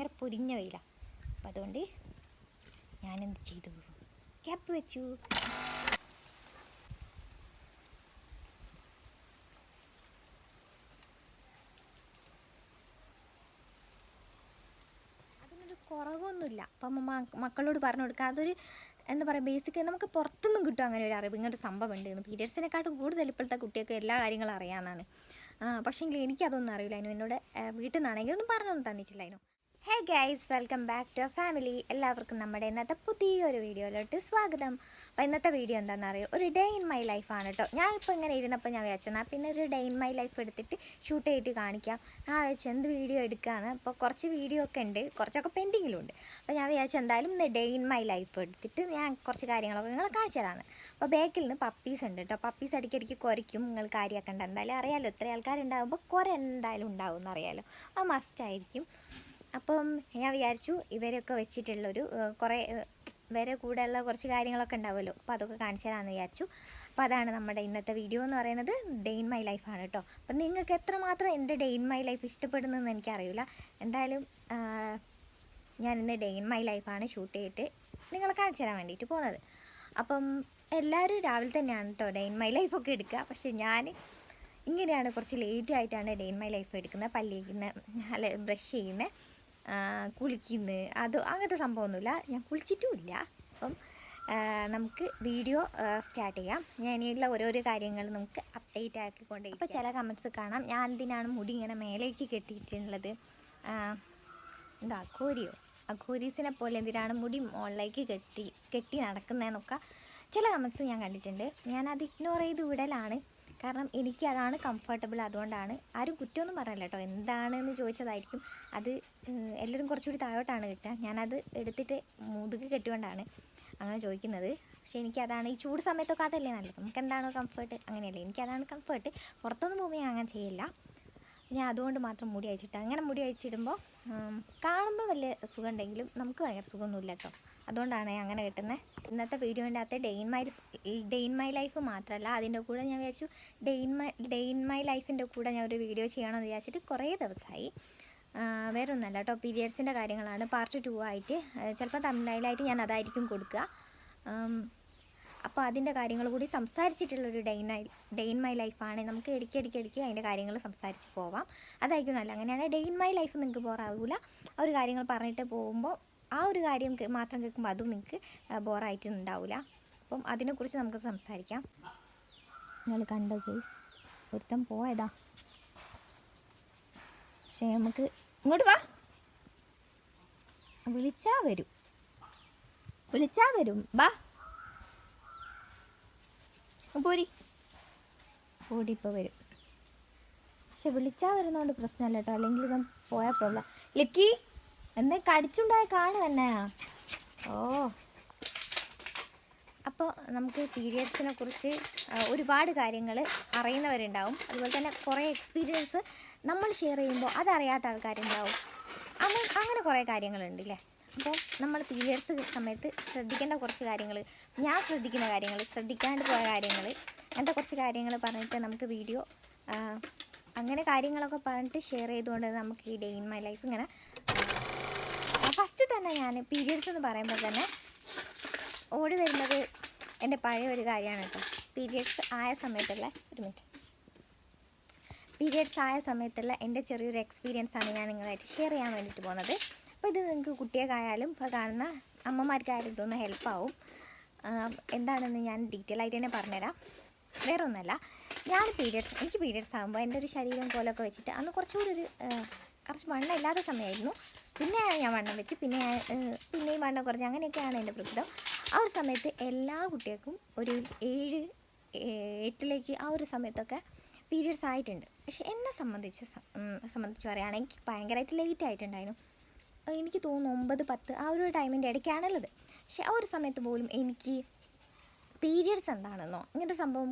ഭയങ്കര പൊരിഞ്ഞ വെയിലാണ് അപ്പം അതുകൊണ്ട് ഞാനെന്ത് ചെയ്തു? ക്യാപ്പ് വെച്ചു. അതിനൊരു കുറവൊന്നുമില്ല. അപ്പം മക്കളോട് പറഞ്ഞു കൊടുക്കുക അതൊരു എന്താ പറയുക ബേസിക് നമുക്ക് പുറത്തുനിന്നും കിട്ടും അങ്ങനെ ഒരു അറിവ്. ഇങ്ങനൊരു സംഭവം ഉണ്ട് പീരിയഡ്സിനെക്കാട്ടും കൂടുതൽ ഇപ്പോഴത്തെ കുട്ടികൾക്ക് എല്ലാ കാര്യങ്ങളും അറിയാമെന്നാണ് പക്ഷേങ്കിൽ എനിക്കതൊന്നും അറിയില്ല. അതിന് എന്നോട് വീട്ടിൽ നിന്നാണെങ്കിൽ ഒന്നും പറഞ്ഞൊന്നും അതിനു. Hey guys welcome back to family എല്ലാവർക്കും നമ്മുടെ ഇന്നത്തെ പുതിയൊരു വീഡിയോയിലോട്ട് സ്വാഗതം. അപ്പോൾ ഇന്നത്തെ വീഡിയോ എന്താണെന്ന് അറിയോ? ഒരു ഡേ ഇൻ മൈ ലൈഫാണ് കേട്ടോ ഞാൻ ഇപ്പോൾ ഇങ്ങനെ ഇരുന്നപ്പോൾ ഞാൻ വിചാരിച്ചു എന്നാൽ പിന്നെ ഒരു ഡേ ഇൻ മൈ ലൈഫ് എടുത്തിട്ട് ഷൂട്ട് ചെയ്തിട്ട് കാണിക്കാം. ഞാൻ വിചാരിച്ചു എന്ത് വീഡിയോ എടുക്കാമെന്ന് അപ്പോൾ കുറച്ച് വീഡിയോ ഒക്കെ ഉണ്ട് കുറച്ചൊക്കെ പെൻഡിങ്ങിലുണ്ട് അപ്പോൾ ഞാൻ വിചാരിച്ചു എന്തായാലും ഇന്ന് ഡേ ഇൻ മൈ ലൈഫ് എടുത്തിട്ട് ഞാൻ കുറച്ച് കാര്യങ്ങളൊക്കെ നിങ്ങളെ കാണിച്ചു തരാമെന്ന് അപ്പോൾ ബാക്കിൽ നിന്ന് പപ്പീസ് ഉണ്ട് കേട്ടോ പപ്പീസ് ഇടയ്ക്കിടയ്ക്ക് കുറയ്ക്കും നിങ്ങൾ കാര്യമാക്കണ്ട. എന്തായാലും അറിയാമല്ലോ ഇത്ര ആൾക്കാരുണ്ടാകുമ്പോൾ കുറേ എന്തായാലും ഉണ്ടാവും എന്നറിയാമല്ലോ അത് മസ്റ്റായിരിക്കും അപ്പം ഞാൻ വിചാരിച്ചു ഇവരൊക്കെ വെച്ചിട്ടുള്ളൊരു കുറേ വരെ കൂടെയുള്ള കുറച്ച് കാര്യങ്ങളൊക്കെ ഉണ്ടാവുമല്ലോ. അപ്പോൾ അതൊക്കെ കാണിച്ചു തരാമെന്ന് വിചാരിച്ചു. അപ്പോൾ അതാണ് നമ്മുടെ ഇന്നത്തെ വീഡിയോ എന്ന് പറയുന്നത് ഡേ ഇൻ മൈ ലൈഫാണ് കേട്ടോ അപ്പം നിങ്ങൾക്ക് എത്രമാത്രം എന്റെ ഡേ ഇൻ മൈ ലൈഫ് ഇഷ്ടപ്പെടുന്നതെന്ന് എനിക്കറിയില്ല. എന്തായാലും ഞാൻ ഇന്ന് ഡേ ഇൻ മൈ ലൈഫാണ് ഷൂട്ട് ചെയ്തിട്ട് നിങ്ങളെ കാണിച്ചു തരാൻ വേണ്ടിയിട്ട് പോകുന്നത്. അപ്പം എല്ലാവരും രാവിലെ തന്നെയാണ് കേട്ടോ ഡേ ഇൻ മൈ ലൈഫൊക്കെ എടുക്കുക. പക്ഷേ ഞാൻ ഇങ്ങനെയാണ് കുറച്ച് ലേറ്റ് ആയിട്ടാണ് ഡേ ഇൻ മൈ ലൈഫ് എടുക്കുന്നത്. പല്ലിക്കുന്ന അല്ല ബ്രഷ് ചെയ്യുന്നത്. കുളിക്കുന്നത് അത് അങ്ങനത്തെ സംഭവമൊന്നുമില്ല. ഞാൻ കുളിച്ചിട്ടുമില്ല. അപ്പം നമുക്ക് വീഡിയോ സ്റ്റാർട്ട് ചെയ്യാം. ഞാൻ ഇനിയുള്ള ഓരോരോ കാര്യങ്ങൾ നമുക്ക് അപ്ഡേറ്റ് ആക്കിക്കൊണ്ടേ ഇപ്പോൾ ചില കമൻസ് കാണാം. ഞാൻ എന്തിനാണ് മുടി ഇങ്ങനെ മേലേക്ക് കെട്ടിയിട്ടുള്ളത്? എന്താ അഘോരിയോ അഘോരീസിനെ പോലെ എന്തിനാണ് മുടി മുകളിലേക്ക് കെട്ടി കെട്ടി നടക്കുന്നതെന്നൊക്കെ ചില കമൻസ് ഞാൻ കണ്ടിട്ടുണ്ട്. ഞാനത് ഇഗ്നോർ ചെയ്ത് വിടലാണ്. കാരണം എനിക്ക് അതാണ് കംഫർട്ടബിൾ അതുകൊണ്ടാണ്. ആരും കുറ്റമൊന്നും പറഞ്ഞില്ല കേട്ടോ. എന്താണെന്ന് ചോദിച്ചതായിരിക്കും. അത് എല്ലാവരും കുറച്ചുകൂടി താഴോട്ടാണ് കിട്ടുക. ഞാനത് എടുത്തിട്ട് മുതുക് കെട്ടുകൊണ്ടാണ് അങ്ങനെ ചോദിക്കുന്നത്. പക്ഷേ എനിക്കതാണ് ഈ ചൂട് സമയത്തൊക്കെ അതല്ലേ നല്ലത്. നമുക്ക് എന്താണോ കംഫർട്ട് അങ്ങനെയല്ലേ. എനിക്കതാണ് കംഫർട്ട് പുറത്തൊന്നും പോകുമ്പോൾ ഞാൻ അങ്ങനെ ചെയ്യില്ല. ഞാൻ അതുകൊണ്ട് മാത്രം മുടി അയച്ചിട്ട് അങ്ങനെ മുടി അയച്ചിടുമ്പോൾ കാണുമ്പോൾ വലിയ സുഖം ഉണ്ടെങ്കിലും നമുക്ക് ഭയങ്കര സുഖമൊന്നുമില്ല കേട്ടോ. അതുകൊണ്ടാണ് അങ്ങനെ കിട്ടുന്നത് ഇന്നത്തെ വീഡിയോന്റെ അകത്ത് day in my day in my life മാത്രമല്ല അതിന്റെ കൂടെ ഞാൻ വിചാരിച്ചു ഡെയിൻ മൈ ഡെയിൻ മൈ ലൈഫിന്റെ കൂടെ ഞാൻ ഒരു വീഡിയോ ചെയ്യണമെന്ന് വിചാരിച്ചിട്ട് കുറേ ദിവസമായി വേറെ ഒന്നല്ല കേട്ടോ പീരിയഡ്സിന്റെ കാര്യങ്ങളാണ്. പാർട്ട് ടു ആയിട്ട് ചിലപ്പോൾ തമിഴ്നായിലായിട്ട് ഞാൻ അതായിരിക്കും കൊടുക്കുക. അപ്പോൾ അതിന്റെ കാര്യങ്ങൾ കൂടി സംസാരിച്ചിട്ടുള്ളൊരു day in in day in my ലൈഫാണ്. നമുക്ക് ഇടയ്ക്ക് ഇടയ്ക്ക് ഇടയ്ക്ക് അതിന്റെ കാര്യങ്ങൾ സംസാരിച്ച് പോവാം. അതായിരിക്കും നല്ല അങ്ങനെയാണ് ഡെയിൻ മൈ ലൈഫ് നിങ്ങൾക്ക് ബോറാവില്ല ആ ഒരു കാര്യങ്ങൾ പറഞ്ഞിട്ട് പോകുമ്പോൾ ആ ഒരു കാര്യം മാത്രം കേൾക്കുമ്പോൾ അതും നിങ്ങൾക്ക് ബോറായിട്ട് ഉണ്ടാവില്ല അപ്പം അതിനെക്കുറിച്ച് നമുക്ക് സംസാരിക്കാം. നിങ്ങൾ കണ്ടോ കേസ് ഒരുത്തം പോയതാ. പക്ഷേ നമുക്ക് ഇങ്ങോട്ട് വാ. വിളിച്ചാ വരും. വിളിച്ചാ വരും. വാ. പോരി. ഓടി ഇപ്പോൾ വരും. പക്ഷെ വിളിച്ചാൽ വരുന്നതുകൊണ്ട് പ്രശ്നമല്ല കേട്ടോ. അല്ലെങ്കിൽ ഇവൻ പോയാൽ പ്രോബ്ലം ലക്കി. എന്നെ കടിച്ചുണ്ടായ കാണു തന്നെയാ ഓ. അപ്പോൾ നമുക്ക് പീരിയഡ്സിനെ കുറിച്ച് ഒരുപാട് കാര്യങ്ങൾ അറിയുന്നവരുണ്ടാവും. അതുപോലെ തന്നെ കുറേ എക്സ്പീരിയൻസ് നമ്മൾ ഷെയർ ചെയ്യുമ്പോൾ അതറിയാത്ത ആൾക്കാരുണ്ടാവും. അങ്ങനെ അങ്ങനെ കുറേ കാര്യങ്ങളുണ്ട് അല്ലേ അപ്പോൾ നമ്മൾ പീരിയഡ്സ് സമയത്ത് ശ്രദ്ധിക്കേണ്ട കുറച്ച് കാര്യങ്ങൾ ഞാൻ ശ്രദ്ധിക്കുന്ന കാര്യങ്ങൾ ശ്രദ്ധിക്കാണ്ട് പോയ കാര്യങ്ങൾ അങ്ങനത്തെ കുറച്ച് കാര്യങ്ങൾ പറഞ്ഞിട്ട് നമുക്ക് വീഡിയോ അങ്ങനെ കാര്യങ്ങളൊക്കെ പറഞ്ഞിട്ട് ഷെയർ ചെയ്തുകൊണ്ട് നമുക്ക് ഈ ഡേ ഇൻ മൈ ലൈഫ് ഇങ്ങനെ ഫസ്റ്റ് തന്നെ ഞാൻ പീരിയഡ്സ് എന്ന് പറയുമ്പോൾ തന്നെ ഓടി വരുന്നത് എന്റെ പഴയ ഒരു കാര്യമാണ് കേട്ടോ. പീരിയഡ്സ് ആയ സമയത്തുള്ള ഒരു മിനിറ്റ് പീരിയഡ്സ് ആയ സമയത്തുള്ള എന്റെ ചെറിയൊരു എക്സ്പീരിയൻസ് ആണ് ഞാൻ നിങ്ങളായിട്ട് ഷെയർ ചെയ്യാൻ വേണ്ടിയിട്ട് പോകുന്നത്. അപ്പോൾ ഇത് നിങ്ങൾക്ക് കുട്ടികൾക്കായാലും ഇപ്പോൾ കാണുന്ന അമ്മമാർക്കായാലും ഇതൊന്ന് ഹെൽപ്പാവും എന്താണെന്ന് ഞാൻ ഡീറ്റെയിൽ ആയിട്ട് തന്നെ പറഞ്ഞുതരാം. വേറെ ഒന്നുമല്ല ഞാൻ പീരിയഡ്സ് എനിക്ക് പീരിയഡ്സ് ആകുമ്പോൾ എന്റെ ഒരു ശരീരം പോലൊക്കെ വെച്ചിട്ട് അന്ന് കുറച്ചുകൂടി ഒരു കുറച്ച് വണ്ണം ഇല്ലാത്ത സമയമായിരുന്നു. പിന്നെ ഞാൻ വണ്ണം വെച്ച് പിന്നെ പിന്നെയും വണ്ണം കുറഞ്ഞ് അങ്ങനെയൊക്കെയാണ് എന്റെ പ്രകൃതം. ആ ഒരു സമയത്ത് എല്ലാ കുട്ടികൾക്കും ഒരു ഏഴ് എട്ടിലേക്ക് ആ ഒരു സമയത്തൊക്കെ പീരീഡ്സ് ആയിട്ടുണ്ട്. പക്ഷെ എന്നെ സംബന്ധിച്ച് സംബന്ധിച്ച് പറയുകയാണെങ്കിൽ ഭയങ്കരമായിട്ട് ലേറ്റ് ആയിട്ടുണ്ടായിരുന്നു. എനിക്ക് തോന്നുന്നു ഒമ്പത് പത്ത് ആ ഒരു ടൈമിന്റെ ഇടയ്ക്കാണുള്ളത്. പക്ഷെ ആ ഒരു സമയത്ത് പോലും എനിക്ക് പീരിയഡ്സ് എന്താണെന്നോ ഇങ്ങനത്തെ സംഭവം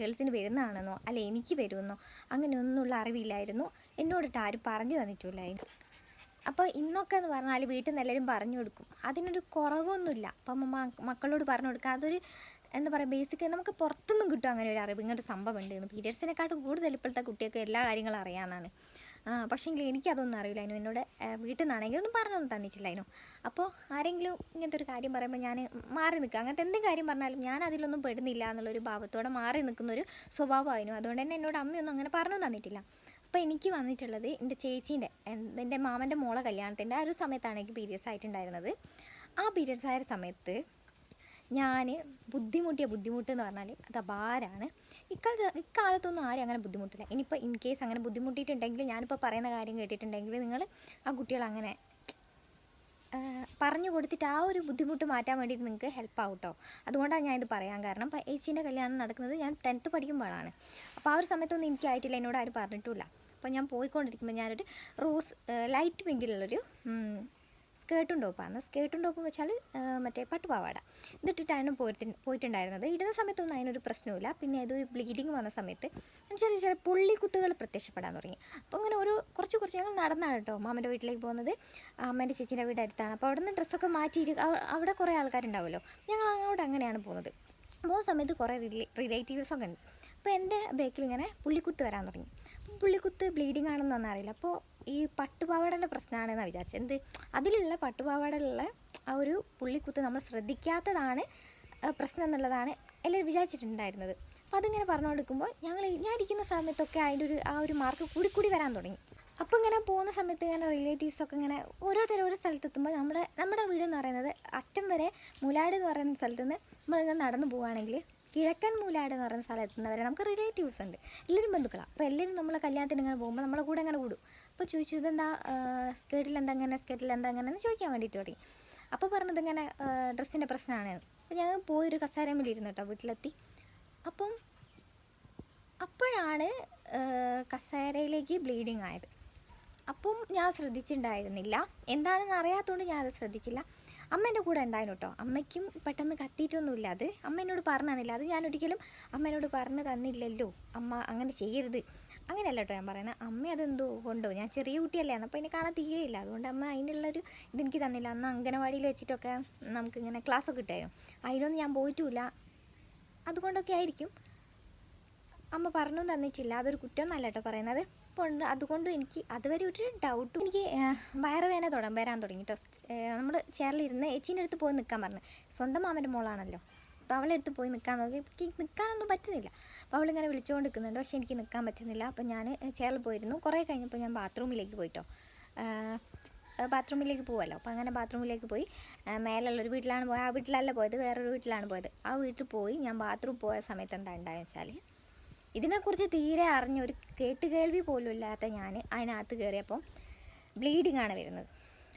ഗേൾസിന് വരുന്നതാണെന്നോ അല്ലെ എനിക്ക് വരുമെന്നോ അങ്ങനെയൊന്നുള്ള അറിവില്ലായിരുന്നു. എന്നോടിട്ട് ആരും പറഞ്ഞു തന്നിട്ടില്ല അപ്പോൾ ഇന്നൊക്കെ എന്ന് പറഞ്ഞാൽ വീട്ടിൽ നിന്ന് എല്ലാവരും പറഞ്ഞു കൊടുക്കും. അതിനൊരു കുറവൊന്നുമില്ല. അപ്പം മക്കളോട് പറഞ്ഞു കൊടുക്കുക. അതൊരു എന്താ പറയുക ബേസിക് നമുക്ക് പുറത്തുനിന്നും കിട്ടും അങ്ങനെ ഒരു അറിവ്. ഇങ്ങനൊരു സംഭവം ഉണ്ട്. പീരിയഡ്സിനെക്കാട്ടും കൂടുതൽ ഇപ്പോഴത്തെ കുട്ടികൾക്ക് എല്ലാ കാര്യങ്ങളും അറിയാമെന്നാണ് പക്ഷേങ്കിൽ എനിക്കതൊന്നും അറിയില്ല. അതിനും എന്നോട് വീട്ടിൽ നിന്നാണെങ്കിൽ ഒന്നും പറഞ്ഞൊന്നും തന്നിട്ടില്ല അതിനും. അപ്പോൾ ആരെങ്കിലും ഇങ്ങനത്തെ ഒരു കാര്യം പറയുമ്പോൾ ഞാൻ മാറി നിൽക്കുക. അങ്ങനത്തെ എന്തെങ്കിലും കാര്യം പറഞ്ഞാലും ഞാൻ അതിലൊന്നും പെടുന്നില്ല എന്നുള്ളൊരു ഭാവത്തോടെ മാറി നിൽക്കുന്ന ഒരു സ്വഭാവമായിരുന്നു അതുകൊണ്ട് തന്നെ എന്നോട് അമ്മയൊന്നും അങ്ങനെ പറഞ്ഞു തന്നിട്ടില്ല. അപ്പോൾ എനിക്ക് വന്നിട്ടുള്ളത് എന്റെ ചേച്ചീന്റെ എന്റെ മാമന്റെ മോളെ കല്യാണത്തിന്റെ ആ ഒരു സമയത്താണ് എനിക്ക് പീരിയഡ്സ് ആയിട്ടുണ്ടായിരുന്നത്. ആ പീരിയഡ്സ് ആയ സമയത്ത് ഞാൻ ബുദ്ധിമുട്ടിയ ബുദ്ധിമുട്ട് എന്ന് പറഞ്ഞാൽ അത് അപാരാണ്. ഇക്കാലത്ത് ഇക്കാലത്തൊന്നും ആരും അങ്ങനെ ബുദ്ധിമുട്ടില്ല. ഇനിയിപ്പോൾ ഇൻ കേസ് അങ്ങനെ ബുദ്ധിമുട്ടിയിട്ടുണ്ടെങ്കിൽ ഞാനിപ്പോൾ പറയുന്ന കാര്യം കേട്ടിട്ടുണ്ടെങ്കിൽ നിങ്ങൾ ആ കുട്ടികൾ അങ്ങനെ പറഞ്ഞു കൊടുത്തിട്ട് ആ ഒരു ബുദ്ധിമുട്ട് മാറ്റാൻ വേണ്ടിയിട്ട് നിങ്ങൾക്ക് ഹെൽപ്പ് ആവും കേട്ടോ അതുകൊണ്ടാണ് ഞാൻ ഇത് പറയാൻ കാരണം ഏച്ചീന്റെ കല്യാണം നടക്കുന്നത് ഞാൻ ടെൻത്ത് പഠിക്കുമ്പോഴാണ്. അപ്പോൾ ആ ഒരു സമയത്തൊന്നും എനിക്കായിട്ടില്ല എന്നോട് ആരും പറഞ്ഞിട്ടില്ല അപ്പോൾ ഞാൻ പോയിക്കൊണ്ടിരിക്കുമ്പോൾ ഞാനൊരു റോസ് ലൈറ്റ് പിങ്കിലുള്ളൊരു സ്കേർട്ടും ടോപ്പാണ് സ്കേർട്ടും ടോപ്പും വെച്ചാൽ മറ്റേ പട്ടുപാവാട. ഇതിട്ടിട്ടാണ് പോയിട്ട് പോയിട്ടുണ്ടായിരുന്നത്. ഇടുന്ന സമയത്തൊന്നും അതിനൊരു പ്രശ്നമില്ല പിന്നെ ഇതൊരു ബ്ലീഡിങ് വന്ന സമയത്ത് ചെറിയ ചെറിയ പുള്ളിക്കുത്തുകൾ പ്രത്യക്ഷപ്പെടാൻ തുടങ്ങി. അപ്പോൾ അങ്ങനെ ഒരു കുറച്ച് കുറച്ച് ഞങ്ങൾ നടന്നാണ് കേട്ടോ മാമന്റെ വീട്ടിലേക്ക് പോകുന്നത്. അമ്മേന്റെ ചേച്ചീന്റെ വീട് അടുത്താണ്. അപ്പോൾ അവിടെ നിന്ന് ഡ്രസ്സൊക്കെ മാറ്റിയിട്ട് അവ- അവിടെ കുറേ ആൾക്കാരുണ്ടാവുമല്ലോ. ഞങ്ങൾ അങ്ങോട്ട് അങ്ങനെയാണ് പോകുന്നത്. പോകുന്ന സമയത്ത് കുറേ റിലേറ്റീവ്സ് ഒക്കെ ഉണ്ട്. അപ്പോൾ എന്റെ ബാക്കിൽ ഇങ്ങനെ പുള്ളിക്കുത്ത് വരാൻ തുടങ്ങി. പുള്ളിക്കുത്ത് ബ്ലീഡിങ് ആണെന്നൊന്നും അറിയില്ല. അപ്പോൾ ഈ പട്ടുപാവാടന്റെ പ്രശ്നമാണെന്ന് വിചാരിച്ചത് എന്ത്? അതിലുള്ള പട്ടുപാവാടയിലുള്ള ആ ഒരു പുള്ളിക്കുത്ത് നമ്മൾ ശ്രദ്ധിക്കാത്തതാണ് പ്രശ്നം എന്നുള്ളതാണ് എല്ലാവരും വിചാരിച്ചിട്ടുണ്ടായിരുന്നത്. അപ്പോൾ അതിങ്ങനെ പറഞ്ഞു കൊടുക്കുമ്പോൾ ഞങ്ങൾ ഞാൻ ഇരിക്കുന്ന സമയത്തൊക്കെ അതിന്റെ ഒരു ആ ഒരു മാർക്ക് കൂടി കൂടി വരാൻ തുടങ്ങി. അപ്പോൾ ഇങ്ങനെ പോകുന്ന സമയത്ത് ഇങ്ങനെ റിലേറ്റീവ്സൊക്കെ ഇങ്ങനെ ഓരോരുത്തരും ഓരോ സ്ഥലത്തെത്തുമ്പോൾ നമ്മുടെ നമ്മുടെ വീട് എന്ന് പറയുന്നത് അറ്റം വരെ മുലാട് എന്ന് പറയുന്ന സ്ഥലത്ത് നിന്ന് നമ്മളിങ്ങനെ നടന്നു പോവുകയാണെങ്കിൽ കിഴക്കൻ മൂലാട് എന്ന് പറയുന്ന സ്ഥലത്ത് നിന്ന് വരെ നമുക്ക് റിലേറ്റീവ്സ് ഉണ്ട്. എല്ലാവരും ബന്ധുക്കളാണ് അപ്പോൾ എല്ലാവരും നമ്മളെ കല്യാണത്തിന് ഇങ്ങനെ പോകുമ്പോൾ നമ്മളെ കൂടെ ഇങ്ങനെ കൂടും. അപ്പോൾ ചോദിച്ചു ഇതെന്താ സ്കേർട്ടിൽ എന്താ അങ്ങനെ സ്കേർട്ടിൽ എന്താ അങ്ങനെ എന്ന് ചോദിക്കാൻ വേണ്ടിയിട്ട് തുടങ്ങി. അപ്പോൾ പറഞ്ഞത് ഇങ്ങനെ ഡ്രസ്സിന്റെ പ്രശ്നമാണ് അപ്പോൾ ഞങ്ങൾ ഒരു കസാരമ്മിൽ ഇരുന്നു കേട്ടോ വീട്ടിലെത്തി. അപ്പം അപ്പോഴാണ് കസേരയിലേക്ക് ബ്ലീഡിങ് ആയത്. അപ്പം ഞാൻ ശ്രദ്ധിച്ചിട്ടുണ്ടായിരുന്നില്ല എന്താണെന്ന് അറിയാത്തതുകൊണ്ട് ഞാൻ അത് ശ്രദ്ധിച്ചില്ല. അമ്മ എന്റെ കൂടെ ഉണ്ടായിരുന്നു കേട്ടോ അമ്മയ്ക്കും പെട്ടെന്ന് കത്തിയിട്ടൊന്നുമില്ല അത്. അമ്മ എന്നോട് പറഞ്ഞു തന്നില്ല. അത് ഞാൻ അമ്മ എന്നോട് പറഞ്ഞു തന്നില്ലല്ലോ. അമ്മ അങ്ങനെ ചെയ്യരുത്. അങ്ങനെയല്ല കേട്ടോ ഞാൻ പറയുന്നത് അമ്മ അതെന്തോ കൊണ്ടോ? ഞാൻ ചെറിയ കുട്ടിയല്ലേ അപ്പോൾ എന്നെ കാണാൻ തീരെയില്ല അതുകൊണ്ട് അമ്മ അതിനുള്ളൊരു ഇതെനിക്ക് തന്നില്ല. അന്ന് അംഗനവാടിയിൽ വെച്ചിട്ടൊക്കെ നമുക്കിങ്ങനെ ക്ലാസ്സൊക്കെ കിട്ടായിരുന്നു. അതിനൊന്നും ഞാൻ പോയിട്ടുമില്ല അതുകൊണ്ടൊക്കെ ആയിരിക്കും. അമ്മ പറഞ്ഞു തന്നിട്ടില്ല. അതൊരു കുറ്റമൊന്നല്ല കേട്ടോ പറയുന്നത് അതുകൊണ്ട് എനിക്ക് അതുവരെ ഒരു ഡൗട്ടും എനിക്ക് വയറുവേന തുടങ്ങി വരാൻ തുടങ്ങി കേട്ടോ നമ്മൾ ചേർലിരുന്ന് ഏച്ചീന്റെ അടുത്ത് പോയി നിൽക്കാൻ പറഞ്ഞു. സ്വന്തം മാമന്റെ മോളാണല്ലോ. അപ്പോൾ അവളെ അടുത്ത് പോയി നിൽക്കാൻ നോക്കി. എനിക്ക് നിൽക്കാനൊന്നും പറ്റുന്നില്ല. അപ്പോൾ അവളിങ്ങനെ വിളിച്ചുകൊണ്ട് നിൽക്കുന്നുണ്ട് പക്ഷേ എനിക്ക് നിൽക്കാൻ പറ്റുന്നില്ല. അപ്പോൾ ഞാൻ ചേറിൽ പോയിരുന്നു. കുറേ കഴിഞ്ഞപ്പോൾ ഞാൻ ബാത്റൂമിലേക്ക് പോയിട്ടോ. ബാത്റൂമിലേക്ക് പോകുമല്ലോ അപ്പോൾ അങ്ങനെ ബാത്റൂമിലേക്ക് പോയി. മേലുള്ള ഒരു വീട്ടിലാണ് പോയത്. ആ വീട്ടിലല്ല പോയത്. വേറൊരു വീട്ടിലാണ് പോയത്. ആ വീട്ടിൽ പോയി ഞാൻ ബാത്റൂം പോയ സമയത്ത് എന്താ ഉണ്ടായെന്ന് വെച്ചാൽ ഇതിനെക്കുറിച്ച് തീരെ അറിഞ്ഞ ഒരു കേട്ടുകേൾവി പോലും ഇല്ലാത്ത ഞാൻ അതിനകത്ത് കയറിയപ്പം ബ്ലീഡിങ്ങാണ് വരുന്നത്.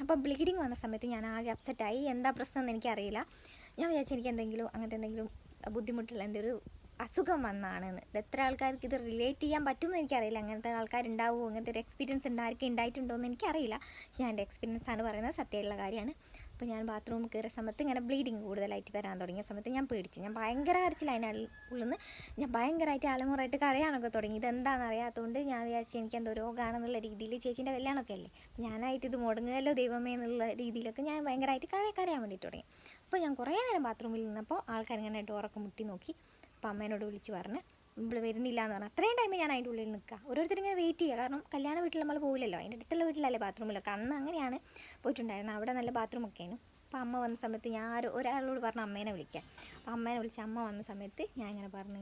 അപ്പോൾ ബ്ലീഡിങ് വന്ന സമയത്ത് ഞാൻ ആകെ അപ്സെറ്റായി. എന്താ പ്രശ്നം എന്ന് എനിക്കറിയില്ല. ഞാൻ വിചാരിച്ചു എനിക്ക് എന്തെങ്കിലും അങ്ങനത്തെ എന്തെങ്കിലും ബുദ്ധിമുട്ടുള്ള എന്തൊരു അസുഖം വന്നാണെന്ന്. ഇത് എത്ര ആൾക്കാർക്ക് ഇത് റിലേറ്റ് ചെയ്യാൻ പറ്റുമെന്ന് എനിക്കറിയില്ല. അങ്ങനത്തെ ആൾക്കാരുണ്ടാവുമോ അങ്ങനത്തെ ഒരു എക്സ്പീരിയൻസ് ഉണ്ടായിരിക്കും ഉണ്ടായിട്ടുണ്ടോ എന്ന് എനിക്കറിയില്ല. പക്ഷേ ഞാൻ എന്റെ എക്സ്പീരിയൻസ് ആണ് പറയുന്നത് സത്യമുള്ള കാര്യമാണ്. അപ്പോൾ ഞാൻ ബാത്റൂമിൽ കയറിയ സമയത്ത് ഇങ്ങനെ ബ്ലീഡിങ് കൂടുതലായിട്ട് വരാൻ തുടങ്ങിയ സമയത്ത് ഞാൻ പേടിച്ചു. ഞാൻ ഭയങ്കര അരച്ചില്ല അതിനുള്ളിൽ നിന്ന് ഞാൻ ഭയങ്കരമായിട്ട് അലമുറയായിട്ട് കരയാനൊക്കെ തുടങ്ങി. ഇതെന്താണെന്ന് അറിയാത്തതുകൊണ്ട് ഞാൻ വിചാരിച്ചു എനിക്ക് എന്തോ രോഗമാണെന്നുള്ള രീതിയിൽ ചേച്ചീന്റെ കല്യാണമൊക്കെ അല്ലേ? ഞാനായിട്ട് ഇത് മുടങ്ങുകയല്ലോ ദൈവമേ എന്നുള്ള രീതിയിലൊക്കെ ഞാൻ ഭയങ്കരമായിട്ട് കര കരയാൻ വേണ്ടിയിട്ട് തുടങ്ങി. അപ്പോൾ ഞാൻ കുറേ നേരം ബാത്റൂമിൽ നിന്നപ്പോൾ ആൾക്കാരിങ്ങനെ ഡോറൊക്കെ മുട്ടി നോക്കി. അപ്പോൾ അമ്മേനോട് വിളിച്ച് പറഞ്ഞ് ഇവിടെ വരുന്നില്ല എന്ന് പറഞ്ഞു. അത്രയും ടൈം ഞാൻ അതിന്റെ ഉള്ളിൽ നിൽക്കുക ഓരോരുത്തർ ഇങ്ങനെ വെയിറ്റ് ചെയ്യുക. കാരണം കല്യാണ വീട്ടിൽ നമ്മൾ പോകില്ലല്ലോ അതിന്റെ അടുത്തുള്ള വീട്ടിലല്ലേ ബാത്റൂമിലൊക്കെ അന്ന് അങ്ങനെയാണ് പോയിട്ടുണ്ടായിരുന്നത്. അവിടെ നല്ല ബാത്റൂമൊക്കെ ആയിരുന്നു അപ്പോൾ അമ്മ വന്ന സമയത്ത് ഞാൻ ആരോ ഒരാളോട് പറഞ്ഞ അമ്മേനെ വിളിക്കാം. അപ്പോൾ അമ്മേനെ വിളിച്ച് അമ്മ വന്ന സമയത്ത് ഞാൻ ഇങ്ങനെ പറഞ്ഞു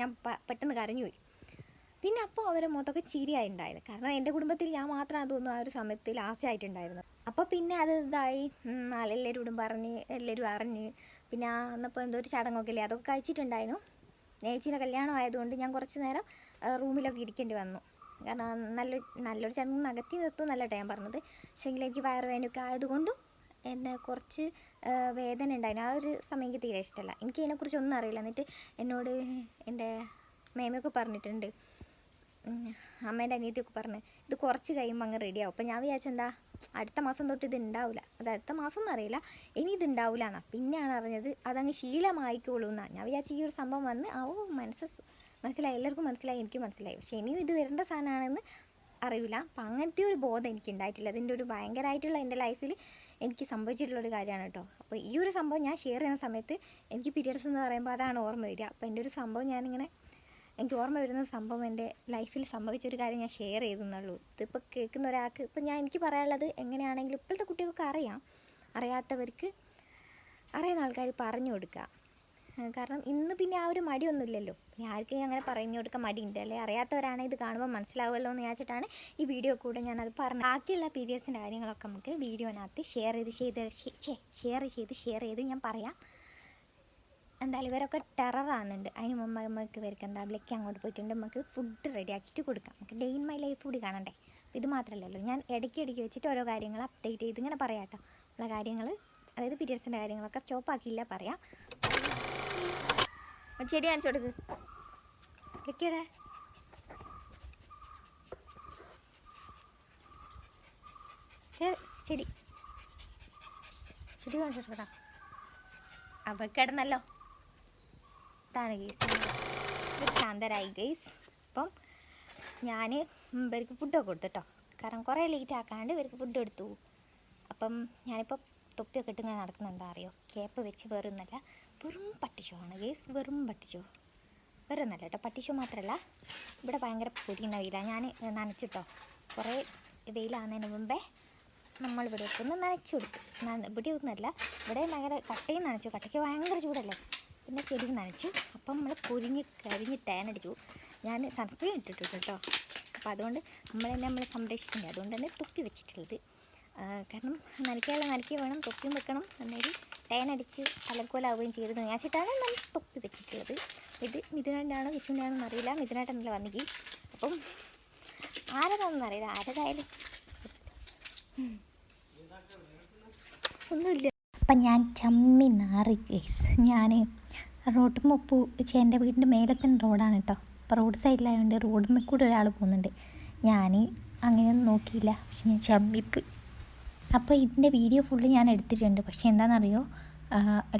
ഞാൻ പെട്ടെന്ന് കരഞ്ഞു പോയി. പിന്നെ അപ്പോൾ അവരെ മുഖത്തൊക്കെ ചിരിയായിട്ടുണ്ടായിരുന്നു കാരണം എന്റെ കുടുംബത്തിൽ ഞാൻ മാത്രമാണ് അതൊന്നും ആ ഒരു സമയത്ത് ലാസ്റ്റ് ആയിട്ടുണ്ടായിരുന്നത് അപ്പോൾ പിന്നെ അത് ഇതായി. എല്ലാവരോടും പറഞ്ഞ് എല്ലാവരും അറിഞ്ഞ്. പിന്നെ ആ അന്നപ്പോൾ എന്തോ ഒരു ചടങ്ങൊക്കെ ഇല്ലേ അതൊക്കെ കഴിച്ചിട്ടുണ്ടായിരുന്നു. ചേച്ചീന്റെ കല്യാണം ആയതുകൊണ്ട് ഞാൻ കുറച്ച് നേരം റൂമിലൊക്കെ ഇരിക്കേണ്ടി വന്നു. കാരണം നല്ല നല്ലൊരു ചടങ്ങ് നകത്തി നിർത്തും നല്ല ഞാൻ പറഞ്ഞത്. പക്ഷേങ്കിൽ എനിക്ക് വയറുവേദനയൊക്കെ ആയതുകൊണ്ടും എന്നെ കുറച്ച് വേദന ഉണ്ടായിരുന്നു. ആ ഒരു സമയം എനിക്ക് തീരെ ഇഷ്ടമല്ല. എനിക്ക് ഇതിനെക്കുറിച്ച് ഒന്നും അറിയില്ല. എന്നിട്ട് എന്നോട് എന്റെ മേമയൊക്കെ പറഞ്ഞിട്ടുണ്ട്. അമ്മേന്റെ അനിയത്തിയൊക്കെ പറഞ്ഞു ഇത് കുറച്ച് കഴിയുമ്പോൾ അങ്ങ് റെഡിയാവും അപ്പം ഞാൻ വിചാരിച്ചെന്താ അടുത്ത മാസം തൊട്ട് ഇത് ഉണ്ടാവില്ല അത് അടുത്ത മാസം ഒന്നും അറിയില്ല. ഇനി ഇത് ഉണ്ടാവില്ല എന്നാ. പിന്നെയാണ് അറിഞ്ഞത് അതങ്ങ് ശീലമായിക്കോളൂ എന്നാണ് ഞാൻ വിചാരിച്ചു ഈ ഒരു സംഭവം വന്ന് ആ ഓ മനസ്സ് മനസ്സിലായി. എല്ലാവർക്കും മനസ്സിലായി എനിക്ക് മനസ്സിലായി. പക്ഷേ ഇനിയും ഇത് വരേണ്ട സാധനമാണെന്ന് അറിയില്ല അപ്പം അങ്ങനത്തെ ഒരു ബോധം എനിക്ക് ഉണ്ടായിട്ടില്ല അതിന്റെ ഒരു ഭയങ്കരമായിട്ടുള്ള എന്റെ ലൈഫിൽ എനിക്ക് സംഭവിച്ചിട്ടുള്ളൊരു കാര്യമാണ് കേട്ടോ. അപ്പോൾ ഈ ഒരു സംഭവം ഞാൻ ഷെയർ ചെയ്യുന്ന സമയത്ത് എനിക്ക് പീരിയഡ്സ് എന്ന് പറയുമ്പോൾ അതാണ് ഓർമ്മ വരിക. അപ്പോൾ എന്റെ ഒരു സംഭവം ഞാനിങ്ങനെ എനിക്ക് ഓർമ്മ വരുന്ന സംഭവം എന്റെ ലൈഫിൽ സംഭവിച്ചൊരു കാര്യം ഞാൻ ഷെയർ ചെയ്തെന്നുള്ളൂ. ഇതിപ്പോൾ കേൾക്കുന്ന ഒരാൾക്ക് ഇപ്പം ഞാൻ എനിക്ക് പറയാനുള്ളത് എങ്ങനെയാണെങ്കിലും ഇപ്പോഴത്തെ കുട്ടികൾക്ക് അറിയാം. അറിയാത്തവർക്ക് അറിയുന്ന ആൾക്കാർ പറഞ്ഞു കൊടുക്കുക. കാരണം ഇന്ന് പിന്നെ ആ ഒരു മടിയൊന്നുമില്ലല്ലോ. ഇനി ആർക്കെങ്കിലും അങ്ങനെ പറഞ്ഞു കൊടുക്കാൻ മടിയുണ്ട്. അല്ലെ? അറിയാത്തവരാണെങ്കിൽ ഇത് കാണുമ്പോൾ മനസ്സിലാവുമല്ലോ എന്ന് വിചാരിച്ചിട്ടാണ് ഈ വീഡിയോ കൂടെ ഞാനത് പറഞ്ഞത്. ബാക്കിയുള്ള പീരിയഡ്സിന്റെ കാര്യങ്ങളൊക്കെ നമുക്ക് വീഡിയോനകത്ത് ഷെയർ ചെയ്ത് ചെയ്ത് ഷെയർ ചെയ്ത് ഷെയർ ചെയ്ത് ഞാൻ പറയാം. എന്തായാലും ഇവരൊക്കെ ടെററാകുന്നുണ്ട്. അതിന് മുമ്പ് നമുക്ക് ഇവർക്ക് എന്താ ബ്ലക്ക് അങ്ങോട്ട് പോയിട്ടുണ്ട്. നമുക്ക് ഫുഡ് റെഡി ആക്കിയിട്ട് കൊടുക്കാം. നമുക്ക് ഡേ ഇൻ മൈ ലൈഫ് കൂടി കാണണ്ടേ? ഇത് മാത്രമല്ലല്ലോ ഞാൻ ഇടയ്ക്ക് ഇടയ്ക്ക് വെച്ചിട്ട് ഓരോ കാര്യങ്ങൾ അപ്ഡേറ്റ് ചെയ്ത് ഇങ്ങനെ പറയാം കേട്ടോ. ഉള്ള കാര്യങ്ങൾ അതായത് പീരിയഡ്സിന്റെ കാര്യങ്ങളൊക്കെ സ്റ്റോപ്പ് ആക്കിയില്ല പറയാം. ചെടി കാണിച്ചു കൊടുക്ക്. ബ്ലക്കിയുടെ ചെടി. ചെടി കാണിച്ചു കൊടുക്കടാ അവൾ കിടന്നല്ലോ ഇതാണ് ഗൈസ് ശാന്തരായി ഗൈസ് അപ്പം ഞാൻ ഇവർക്ക് ഫുഡൊക്കെ കൊടുത്തു കേട്ടോ കാരണം കുറേ ലേറ്റ് ആക്കാണ്ട് ഇവർക്ക് ഫുഡ് കൊടുത്തു. അപ്പം ഞാനിപ്പോൾ തൊപ്പിയൊക്കെ ഇട്ട് ഇങ്ങനെ നടക്കുന്ന എന്താ അറിയോ? കേപ്പ് വെച്ച് വെറുന്നല്ല വെറും പട്ടിഷോ ആണ് ഗേസ് വെറും പട്ടിഷോ വെറുന്നല്ല കേട്ടോ പട്ടിഷോ മാത്രമല്ല ഇവിടെ ഭയങ്കര പൊടിയുന്ന വെയിലാണ് ഞാൻ നനച്ചിട്ടോ. കുറേ വെയിലാകുന്നതിന് മുമ്പേ നമ്മൾ ഇവിടെ ഒന്ന് നനച്ചു കൊടുത്തു. ഇവിടെ ഒന്നുമല്ല ഇവിടെ ഭയങ്കര കട്ടയും നനച്ചു. കട്ടയ്ക്ക് ഭയങ്കര ചൂടല്ലേ? പിന്നെ ചെടി നനച്ചു. അപ്പം നമ്മൾ കുരുങ്ങി കരിഞ്ഞ് തേനടിച്ചു ഞാൻ സൺസ്ക്രീൻ ഇട്ടിട്ടുണ്ട് കേട്ടോ. അപ്പോൾ അതുകൊണ്ട് നമ്മൾ തന്നെ നമ്മൾ സംരക്ഷിക്കുന്നുണ്ട് അതുകൊണ്ട് തന്നെ തൊപ്പി വെച്ചിട്ടുള്ളത്. കാരണം നനയ്ക്കാനുള്ള നനയ്ക്ക് വേണം തൊപ്പിയും വെക്കണം എന്നൊരു തേനടിച്ച് അലക്കോലാവുകയും ചെയ്തത് ഞാൻ വെച്ചിട്ടാണ് നമ്മൾ തൊപ്പി വെച്ചിട്ടുള്ളത്. ഇത് മിഥുനായിട്ടാണോ വിഷുവിനാണെന്ന് അറിയില്ല. മിഥുനായിട്ടല്ല വന്നെങ്കിൽ അപ്പം ആരതാണെന്ന് അറിയില്ല. ആരതായാലും ഒന്നുമില്ല. അപ്പം ഞാൻ ചമ്മി നാറി ഞാൻ റോഡ് മുപ്പു എന്റെ വീടിന്റെ മേലെ തന്നെ റോഡാണ് കേട്ടോ. അപ്പോൾ റോഡ് സൈഡിലായതുകൊണ്ട് റോഡിൽ കൂടെ ഒരാൾ പോകുന്നുണ്ട്. ഞാൻ അങ്ങനെയൊന്നും നോക്കിയില്ല. പക്ഷെ ഞാൻ ചമ്മിപ്പോയി അപ്പോൾ ഇതിന്റെ വീഡിയോ ഫുള്ള് ഞാൻ എടുത്തിട്ടുണ്ട്. പക്ഷേ എന്താണെന്നറിയോ?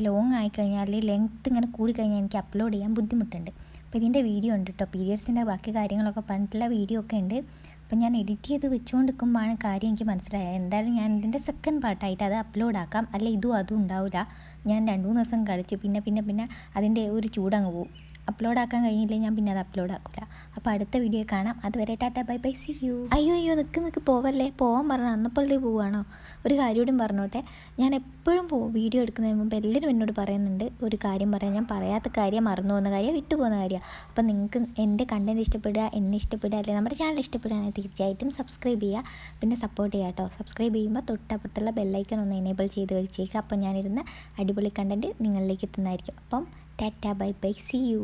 ലോങ് ആയിക്കഴിഞ്ഞാൽ ലെങ്ത്ത് ഇങ്ങനെ കൂടിക്കഴിഞ്ഞാൽ എനിക്ക് അപ്ലോഡ് ചെയ്യാൻ ബുദ്ധിമുട്ടുണ്ട്. അപ്പോൾ ഇതിന്റെ വീഡിയോ ഉണ്ട് കേട്ടോ. പീരിയഡ്സിന്റെ ബാക്കി കാര്യങ്ങളൊക്കെ പറഞ്ഞിട്ടുള്ള വീഡിയോ ഒക്കെ ഉണ്ട്. അപ്പം ഞാൻ എഡിറ്റ് ചെയ്ത് വെച്ചുകൊണ്ടിരിക്കുമ്പോഴാണ് കാര്യം എനിക്ക് മനസ്സിലായത്. എന്തായാലും ഞാൻ ഇതിന്റെ സെക്കൻഡ് പാർട്ടായിട്ട് അത് അപ്ലോഡ് ആക്കാം. അല്ല ഇതും അതും ഉണ്ടാവില്ല. ഞാൻ രണ്ട് മൂന്ന് ദിവസം കളിച്ച് പിന്നെ പിന്നെ പിന്നെ അതിന്റെ ഒരു ചൂടങ്ങ് പോകും അപ്ലോഡ് ആക്കാൻ കഴിഞ്ഞില്ലെങ്കിൽ ഞാൻ പിന്നെ അത് അപ്ലോഡ് ആക്കില്ല അപ്പോൾ അടുത്ത വീഡിയോ കാണാം. അതുവരെ Tata bye bye see you. അയ്യോ അയ്യോ നിൽക്ക് നിൽക്ക് പോവല്ലേ? പോവാൻ പറഞ്ഞു അന്നപ്പോഴത്തേക്ക് പോവുകയാണോ ഒരു കാര്യോടും പറഞ്ഞോട്ടെ. ഞാൻ എപ്പോഴും പോകും വീഡിയോ എടുക്കുന്നതിന് മുമ്പ് എല്ലാവരും എന്നോട് പറയുന്നുണ്ട് ഒരു കാര്യം പറയാം. ഞാൻ പറയാത്ത കാര്യം മറന്നു പോകുന്ന കാര്യം വിട്ടുപോകുന്ന കാര്യം. അപ്പം നിങ്ങൾക്ക് എന്റെ കണ്ടന്റ് ഇഷ്ടപ്പെടുക എന്നെ ഇഷ്ടപ്പെടുക അല്ലെങ്കിൽ നമ്മുടെ ചാനൽ ഇഷ്ടപ്പെടുകയാണെങ്കിൽ തീർച്ചയായിട്ടും സബ്സ്ക്രൈബ് ചെയ്യുക. പിന്നെ സപ്പോർട്ട് ചെയ്യുക കേട്ടോ. സബ്സ്ക്രൈബ് ചെയ്യുമ്പോൾ തൊട്ടപ്പുറത്തുള്ള ബെല്ലൈക്കൺ ഒന്ന് എനേബിൾ ചെയ്ത് വെച്ചേക്കുക അപ്പം ഞാനിരുന്ന് അടിപൊളി കണ്ടന്റ് നിങ്ങളിലേക്ക് എത്തുന്നതായിരിക്കും. അപ്പം Tata bye bye see U